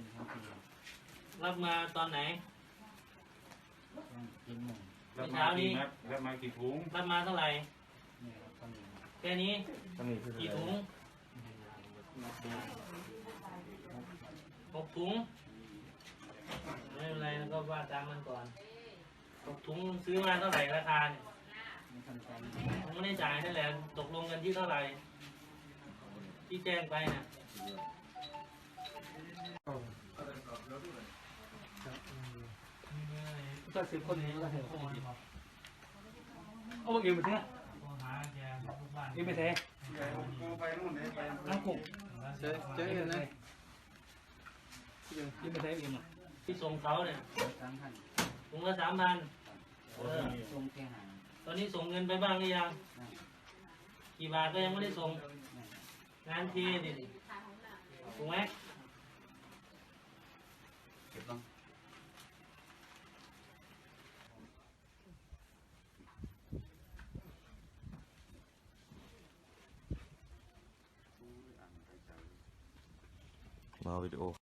เป็นทั้งปีรับมาตอนไหน ต้องกินหมูรับมากี่นัดรับมากี่ถุงรับมาเท่าไหร่นี่ครับต้องมีแค่นี้ต้องมีคือกี่ถุงหกถุงไม่เป็นไรแล้วก็ว่าตามมันก่อนหกถุงซื้อมาเท่าไหร่ราคาเนี่ยไม่ทำใจผมไม่ได้จ่ายนั่นแหละตกลงกันที่เท่าไหร่ ที่แจ้งไปน่ะ ก็สิบคนนี้ก็เห็นคนนี้เอาเงินมาเถอะหาแกลูกบ้านเงินไปเถอะไปนู่นเลยไปน้ำกุ่งเจ๊เจ๊เห็นไหมเงินไปเถอะเงินมาที่ส่งเขาเนี่ยสามพันถุงละสามพันตอนนี้ส่งเงินไปบ้างหรือยัง กี่บาทก็ยังไม่ได้ส่ง งานทีดิ Marvin